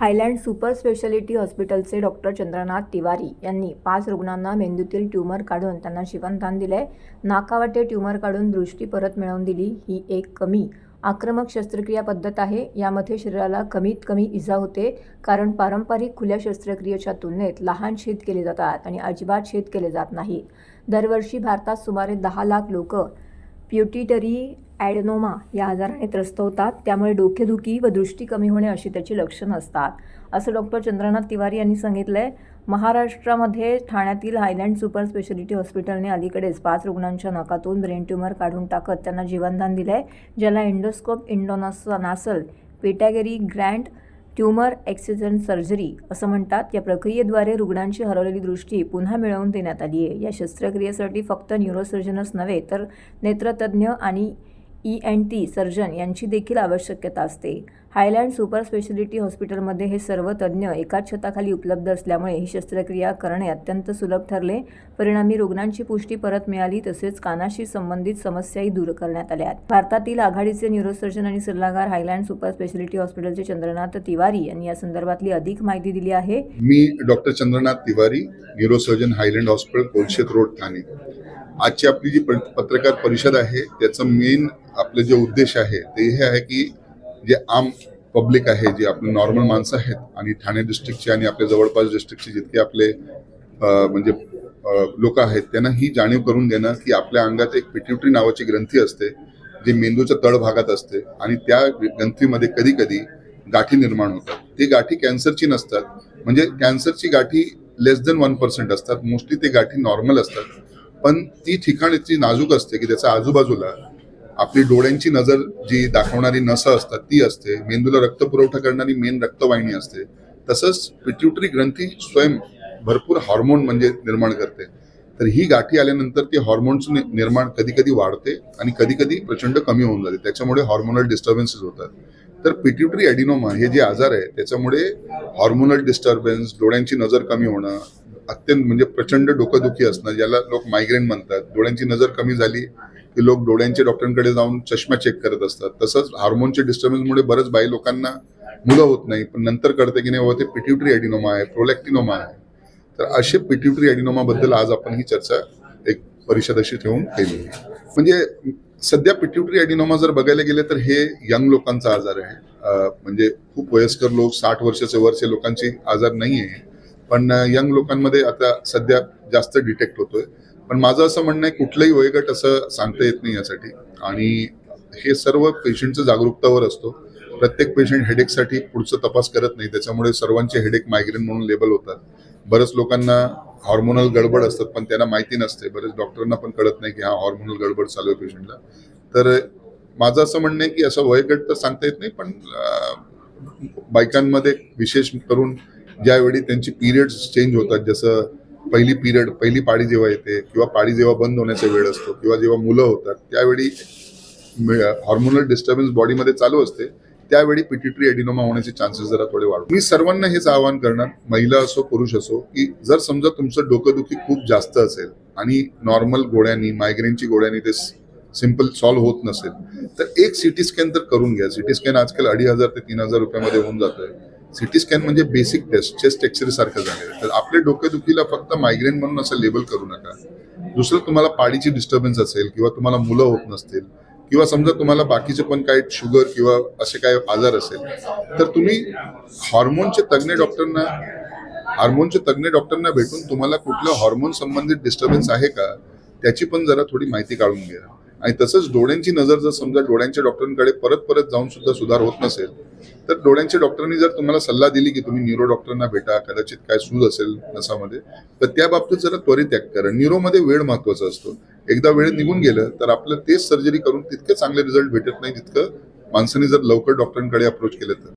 Highland super speciality हॉस्पिटलचे doctor Chandranath Tiwari यांनी पाच रुग्णांना मेंदूतील ट्यूमर काढून त्यांना जीवनदान दिले नाकावाटे ट्यूमर काढून दृष्टी परत मिळवून दिली ही एक कमी. आक्रमक शस्त्रक्रिया पद्धत आहे. यामध्ये शरीराला कमीत कमी इजा होते कारण पारंपरिक खुल्या शस्त्रक्रियेच्या तुलनेत लहान छेद केले जातात आणि अजिबात छेद केले जात नाही दरवर्षी भारतात सुमारे दहा लाख लोक प्युटिटरी ॲडनोमा या आजाराने त्रस्त होतात. त्यामुळे डोकेदुखी व दृष्टी कमी होणे अशी त्याची लक्षणं असतात. असं डॉक्टर चंद्रनाथ तिवारी यांनी सांगितलं आहे महाराष्ट्रामध्ये ठाण्यातील हायलँड सुपर स्पेशालिटी हॉस्पिटलने अलीकडेच पाच रुग्णांच्या नकातून ब्रेन ट्यूमर काढून टाकत त्यांना जीवनदान दिलं आहे ज्याला endoscope इंडोनास nasal pituitary gland tumour excision surgery असं म्हणतात. या प्रक्रियेद्वारे रुग्णांची हरवलेली दृष्टी पुन्हा मिळवून देण्यात आली आहे या शस्त्रक्रियेसाठी फक्त न्यूरोसर्जनच नव्हे तर नेत्रतज्ज्ञ आणि ई एन टी सर्जन यांची देखील आवश्यकता असते. हायलँड सुपर स्पेशालिटी हॉस्पिटलमध्ये हे सर्व तज्ज्ञ एकाच छताखाली उपलब्ध असल्यामुळे ही शस्त्रक्रिया करणे अत्यंत सुलभ ठरले. परिणामी रुग्णांची पुष्टी परत मिळाली तसेच कानाशी संबंधित समस्याही दूर करण्यात आल्या भारतातील आघाडीचे न्यूरोसर्जन आणि सल्लागार हायलँड सुपर स्पेशालिटी हॉस्पिटलचे चंद्रनाथ तिवारी यांनी या संदर्भातली अधिक माहिती दिली आहे. मी doctor Chandranath Tiwari neurosurgeon highland hospital Kolshet road Thane. आजची आपली जी पत्रकार परिषद आहे त्याचं मेन आपलं जे उद्देश आहे ते हे आहे की जे आम पब्लिक आहे जे आपले नॉर्मल माणसं आहेत आणि ठाणे डिस्ट्रिक्टचे आणि आपल्या जवळपास डिस्ट्रिक्टचे जितके आपले म्हणजे लोक आहेत त्यांना ही जाणीव करून देणं की आपल्या अंगात एक पिट्युटरी नावाची ग्रंथी असते जी मेंदूच्या तळभागात असते आणि त्या ग्रंथीमध्ये कधी कधी गाठी निर्माण होतात. ते गाठी कॅन्सरची नसतात. म्हणजे कॅन्सरची गाठी लेस देन वन पर्सेंट असतात. मोस्टली ते गाठी नॉर्मल असतात. पण ती ठिकाण इतकी नाजूक असते की त्याच्या आजूबाजूला आपली डोळ्यांची नजर जी दाखवणारी नसं असतात ती असते. मेंदूला रक्त पुरवठा करणारी मेन रक्तवाहिनी असते. तसंच पिट्युटरी ग्रंथी स्वयं भरपूर हॉर्मोन म्हणजे निर्माण करते. तर ही गाठी आल्यानंतर ती हॉर्मोन्स निर्माण कधी कधी वाढते आणि कधी कधी प्रचंड कमी होऊन जाते. त्याच्यामुळे हॉर्मोनल डिस्टर्बन्सेस होतात. तर पिट्युटरी ॲडिनोमा हे जे आजार आहे त्याच्यामुळे हॉर्मोनल डिस्टर्बन्स डोळ्यांची नजर कमी होणं अत्यंत म्हणजे प्रचंड डोकंदुखी असणं ज्याला लोक मायग्रेन म्हणतात डोळ्यांची नजर कमी झाली की लोक डोळ्यांच्या डॉक्टरांकडे जाऊन चष्मा चेक करत असतात. तसंच हार्मोनच्या डिस्टर्बन्समुळे बरंच बाई लोकांना मुलं होत नाही. पण नंतर कळतं की नाही बाबा ते पिट्युटरी ॲडिनोमा आहे प्रोलॅक्टिनोमा आहे. तर असे पिट्युटरी ॲडिनोमाबद्दल आज आपण ही चर्चा एक परिषद अशी ठेवून केली. म्हणजे सध्या पिट्युटरी ॲडिनोमा जर बघायला गेले तर हे यंग लोकांचा आजार आहे. म्हणजे खूप वयस्कर लोक साठ वर्षाचे वरचे लोकांची आजार नाही आहे पण यंग लोकांमध्ये आता सध्या जास्त डिटेक्ट होतोय. पण माझं असं म्हणणं आहे कुठलंही वयोगट असं सांगता येत नाही यासाठी. आणि हे सर्व पेशंटचं जागरूकतावर असतो. प्रत्येक पेशंट हेडेकसाठी पुढचं तपास करत नाही. त्याच्यामुळे सर्वांचे हेडेक मायग्रेन म्हणून लेबल होतात. बरेच लोकांना हॉर्मोनल गडबड असतात पण त्यांना माहिती नसते. बरेच डॉक्टरांना पण कळत नाही की हा हॉर्मोनल गडबड चालू आहे पेशंटला. तर माझं असं म्हणणं आहे की असं वयगट तर सांगता येत नाही पण बायकांमध्ये विशेष करून ज्यावेळी त्यांची पिरियड्स चेंज होतात जसं पहिली पिरियड पहिली पाळी जेव्हा येते किंवा पाळी जेव्हा बंद होण्याचा वेळ असतो किंवा जेव्हा मुलं होतात त्यावेळी हॉर्मोनल डिस्टर्बन्स बॉडीमध्ये चालू असते त्यावेळी पिट्युटरी एडिनोमा होण्याचे चान्सेस जरा थोडे वाढतो मी सर्वांना हेच आवाहन करणार महिला असो पुरुष असो की जर समजा तुमचं डोकंदुखी खूप जास्त असेल आणि नॉर्मल गोळ्यांनी मायग्रेनची गोळ्यांनी ते सिंपल सॉल्व्ह होत नसेल तर एक सिटी स्कॅन तर करून घ्या. सिटी स्कॅन आजकाल अडीच हजार ते तीन हजार रुपयामध्ये होऊन जातोय. सिटी स्कॅन म्हणजे बेसिक टेस्ट चेस्ट एक्सरे सारखं झालेलं तर आपल्या डोकेदुखीला फक्त मायग्रेन म्हणून असं लेबल करू नका. दुसरं तुम्हाला पाडीची डिस्टर्बन्स असेल किंवा तुम्हाला मुलं होत नसतील किंवा समजा तुम्हाला बाकीचे पण काही शुगर किंवा असे काही आजार असेल तर तुम्ही हॉर्मोनचे तज्ज्ञ डॉक्टरना हार्मोनचे तज्ज्ञ डॉक्टरना भेटून तुम्हाला कुठलं हॉर्मोन संबंधित डिस्टर्बन्स आहे का त्याची पण जरा थोडी माहिती काढून घ्या. आणि तसंच डोळ्यांची नजर जर समजा डोळ्यांच्या डॉक्टरांकडे परत परत जाऊन सुद्धा सुधार होत नसेल तर डोळ्यांच्या डॉक्टरांनी जर तुम्हाला सल्ला दिली की तुम्ही न्यूरो डॉक्टरांना भेटा कदाचित काय सूज असेल नसामध्ये तर त्या बाबतीत जरा त्वरित ॲक्ट करा. न्यूरोमध्ये वेळ महत्त्वाचा असतो. एकदा वेळ निघून गेलं तर आपलं तेच सर्जरी करून तितके चांगले रिझल्ट भेटत नाही जितकं माणसाने जर लवकर डॉक्टरांकडे अप्रोच केलं तर.